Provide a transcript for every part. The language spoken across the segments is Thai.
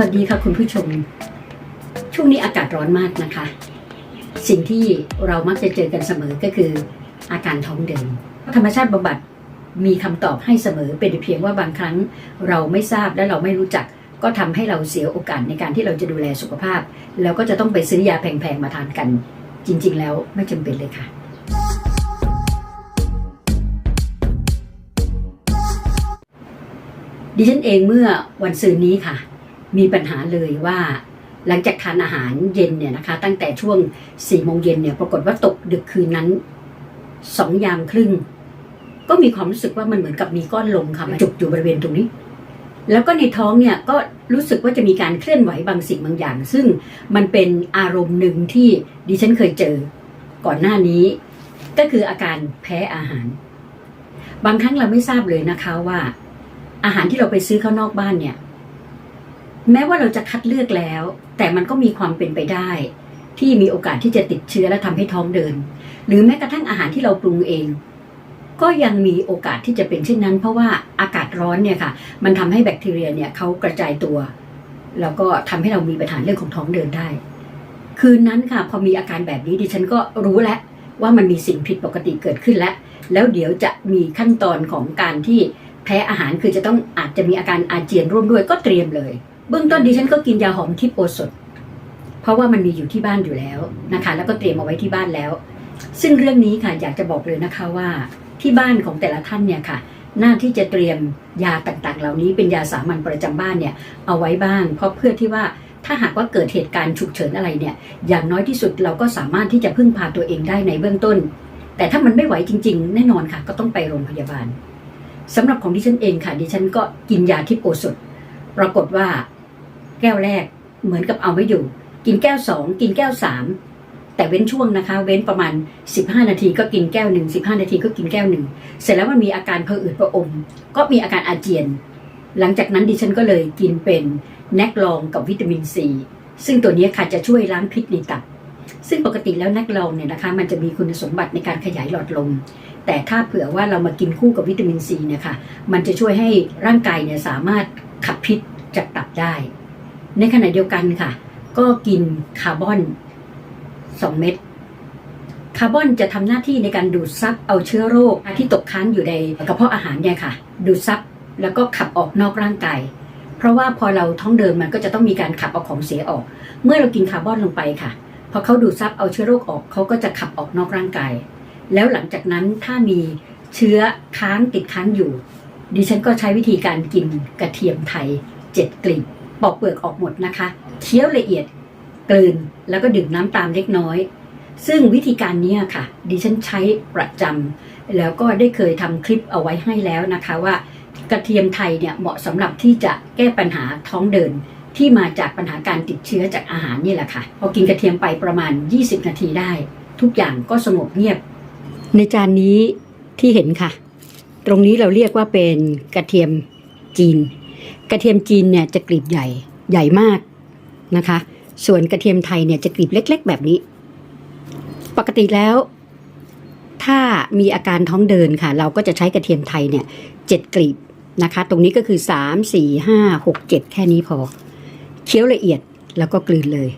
วัสดีค่ะคุณผู้ชม ช่วงนี้อากาศร้อนมากนะคะ สิ่งที่เรามักจะเจอกันเสมอก็คืออาการท้องเดินธรรมชาติบำบัดมีคำตอบให้เสมอเป็นเพียงว่าบางครั้งเราไม่ทราบและเราไม่รู้จัก ก็ทำให้เราเสียโอกาสในการที่เราจะดูแลสุขภาพ แล้วก็จะต้องไปซื้อยาแพงๆมาทานกัน จริง ๆ แล้วไม่จำเป็นเลยค่ะดิฉันเองเมื่อวันซืนนี้ค่ะ มีปัญหาเลยว่าหลังจากทานอาหารเย็นเนี่ยนะคะ ตั้งแต่ช่วงสี่โมงเย็นเนี่ยปรากฏว่าตกดึกคืนนั้นสองยามครึ่ง ก็มีความรู้สึกว่ามันเหมือนกับมีก้อนลมค่ะมาจุกอยู่บริเวณตรงนี้ แล้วก็ในท้องเนี่ยก็รู้สึกว่าจะมีการเคลื่อนไหวบางสิ่งบางอย่าง ซึ่งมันเป็นอารมณ์หนึ่งที่ดิฉันเคยเจอก่อนหน้านี้ ก็คืออาการแพ้อาหาร บางครั้งเราไม่ทราบเลยนะคะว่า อาหารที่เราไปซื้อข้างนอกบ้านเนี่ย แม้ว่าเราจะคัดเลือกแล้ว แต่มันก็มีความเป็นไปได้ ที่มีโอกาสที่จะติดเชื้อและทำให้ท้องเดิน หรือแม้กระทั่งอาหารที่เราปรุงเอง ก็ยังมีโอกาสที่จะเป็นเช่นนั้น เพราะว่าอากาศร้อนเนี่ยค่ะ มันทำให้แบคทีเรียเนี่ยเขากระจายตัว แล้วก็ทำให้เรามีปัญหาเรื่องของท้องเดินได้ คืนนั้นค่ะ พอมีอาการแบบนี้ดิฉันก็รู้แล้วว่ามันมีสิ่งผิดปกติเกิดขึ้นแล้ว แล้วเดี๋ยวจะมีขั้นตอนของการที่แพ้อาหารคือจะต้องอาจจะมีอาการอาเจียนร่วมด้วยก็เตรียมเลย เบื้องต้นดิฉันก็กินยาหอมทิพโอสถ เพราะว่ามันมีอยู่ที่บ้านอยู่แล้วนะคะ แล้วก็เตรียมเอาไว้ที่บ้านแล้ว ซึ่งเรื่องนี้ค่ะอยากจะบอกเลยนะคะว่าที่บ้านของแต่ละท่านเนี่ยค่ะ หน้าที่จะเตรียมยาต่างๆ เหล่านี้เป็นยาสามัญประจำบ้านเนี่ยเอาไว้บ้าง เพราะเพื่อที่ว่าถ้าหากว่าเกิดเหตุการณ์ฉุกเฉินอะไรเนี่ย อย่างน้อยที่สุดเราก็สามารถที่จะพึ่งพาตัวเองได้ในเบื้องต้น แต่ถ้ามันไม่ไหวจริง ๆ แน่นอนค่ะ ก็ต้องไปโรงพยาบาลสำหรับของดิฉันเองค่ะ ดิฉันก็กินยาทิพโอสถ ปรากฏว่า แก้วแรกเหมือนกับเอาไม่อยู่ กินแก้วสองกินแก้วสามแต่เว้นช่วงนะคะ เว้นประมาณ 15 นาทีก็กินแก้วหนึ่ง15 นาทีก็กินแก้วหนึ่งเสร็จแล้วมันมีอาการเพออืดเพออม ก็มีอาการอาเจียน หลังจากนั้นดิฉันก็เลยกินเป็นแนกลองกับวิตามินซีซึ่งตัวนี้ค่ะจะช่วยล้างพิษในตับ ซึ่งปกติแล้วแนกลองเนี่ยนะคะ มันจะมีคุณสมบัติในการขยายหลอดลม แต่ถ้าเผื่อว่าเรามากินคู่กับวิตามินซีเนี่ยค่ะมันจะช่วยให้ร่างกายเนี่ยสามารถขับพิษจากตับได้ ในขณะเดียวกันค่ะ ก็กินคาร์บอน 2 เม็ดคาร์บอนจะทำหน้าที่ในการดูดซับเอาเชื้อโรคที่ตกค้างอยู่ในกระเพาะอาหารเนี่ยค่ะ ดูดซับแล้วก็ขับออกนอกร่างกายเพราะว่าพอเราท้องเดินมันก็จะต้องมีการขับเอาของเสียออก เมื่อเรากินคาร์บอนลงไปค่ะพอเขาดูดซับเอาเชื้อโรคออกเขาก็จะขับออกนอกร่างกาย แล้วหลังจากนั้นถ้ามีเชื้อค้างติดค้างอยู่ ดิฉันก็ใช้วิธีการกินกระเทียมไทยเจ็ดกลีบ ปอกเปลือกออกหมดนะคะเคี้ยวละเอียดกลืนแล้วก็ดื่มน้ำตามเล็กน้อย ซึ่งวิธีการนี้ค่ะ ดิฉันใช้ประจำแล้วก็ได้เคยทำคลิปเอาไว้ให้แล้วนะคะว่ากระเทียมไทยเนี่ยเหมาะสำหรับที่จะแก้ปัญหาท้องเดินที่มาจากปัญหาการติดเชื้อจากอาหารนี่แหละค่ะ พอกินกระเทียมไปประมาณ 20 นาทีได้ ทุกอย่างก็สงบเงียบ ในจานนี้ที่เห็นค่ะ ตรงนี้เราเรียกว่าเป็นกระเทียมจีน กระเทียมจีนเนี่ยจะกลีบใหญ่ใหญ่มากนะคะ ส่วนกระเทียมไทยเนี่ยจะกลีบเล็ก ๆ แบบนี้ ปกติแล้ว ถ้ามีอาการท้องเดินค่ะ เราก็จะใช้กระเทียมไทยเนี่ยเจ็ดกลีบนะคะ ตรงนี้ก็คือสามสี่ห้าหกเจ็ดแค่นี้พอเคี้ยวละเอียดแล้วก็กลืนเลย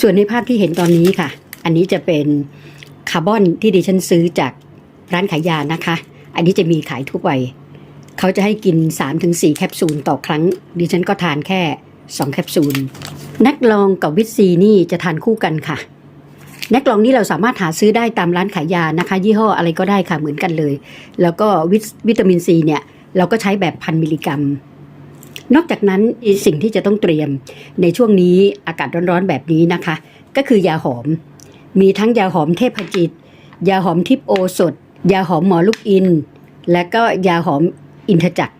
ส่วนในภาพที่เห็นตอนนี้ค่ะ อันนี้จะเป็นคาร์บอนที่ดิฉันซื้อจากร้านขายยานะคะ อันนี้จะมีขายทั่วไป เขาจะให้กิน 3-4 แคปซูลต่อครั้ง ดิฉันก็ทานแค่ 2 แคปซูลนักลองกับวิตซีนี่จะทานคู่กันค่ะนักลองนี่เราสามารถหาซื้อได้ตามร้านขายยานะคะ ยี่ห้ออะไรก็ได้ค่ะเหมือนกันเลย แล้วก็วิตวิตามินซีเนี่ย เราก็ใช้แบบพันมิลลิกรัม นอกจากนั้นสิ่งที่จะต้องเตรียมในช่วงนี้อากาศร้อนๆแบบนี้นะคะ ก็คือยาหอม มีทั้งยาหอมเทพจิต ยาหอมทิพโอสถยาหอมหมอลูกอิน และก็ยาหอม อินทจักร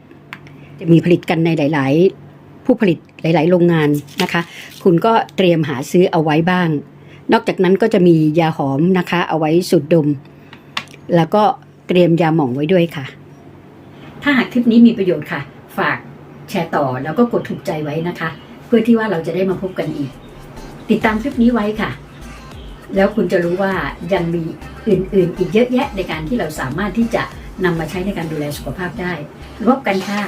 จะมีผลิตกันในหลาย ๆ ผู้ผลิตหลาย ๆ โรงงานนะคะ คุณก็เตรียมหาซื้อเอาไว้บ้าง นอกจากนั้นก็จะมียาหอมนะคะ เอาไว้สูดดม แล้วก็เตรียมยาหม่องไว้ด้วยค่ะ ถ้าหากคลิปนี้มีประโยชน์ค่ะ ฝากแชร์ต่อแล้วก็กดถูกใจไว้นะคะ เพื่อที่ว่าเราจะได้มาพบกันอีก ติดตามคลิปนี้ไว้ค่ะ แล้วคุณจะรู้ว่ายังมีอื่น ๆ อีกเยอะแยะในการที่เราสามารถที่จะ นำมาใช้ในการดูแลสุขภาพได้ ลบกันค่ะ